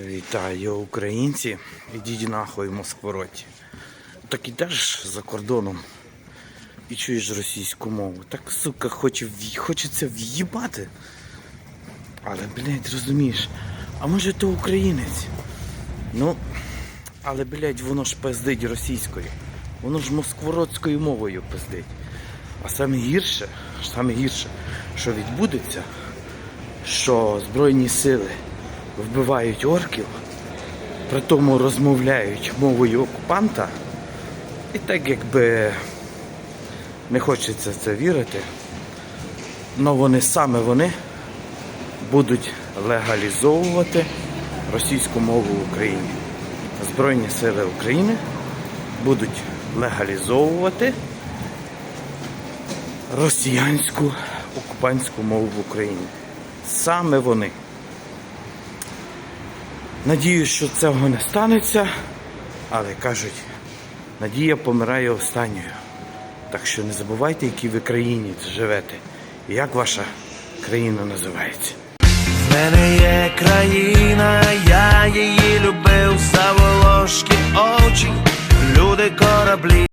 Вітаю українці, ідіть нахуй Москвороті. Так ідеш за кордоном і чуєш російську мову. Так, сука, хоче, хочеться в'їбати. Але, блядь, розумієш, а може то українець? Ну, але, блядь, воно ж пиздить російською. Воно ж москвородською мовою пиздить. А саме гірше, саме гірше, що відбудеться, що Збройні сили вбивають орків, при тому розмовляють мовою окупанта. І так якби не хочеться це вірити, але вони саме вони будуть легалізовувати російську мову в Україні. Збройні сили України будуть легалізовувати росіянську окупантську мову в Україні. Саме вони. Надію, що цього не станеться, але кажуть, надія помирає останньою. Так що не забувайте, які ви країні живете і як ваша країна називається. В мене є країна, я її любив, заволошки очі, люди кораблі.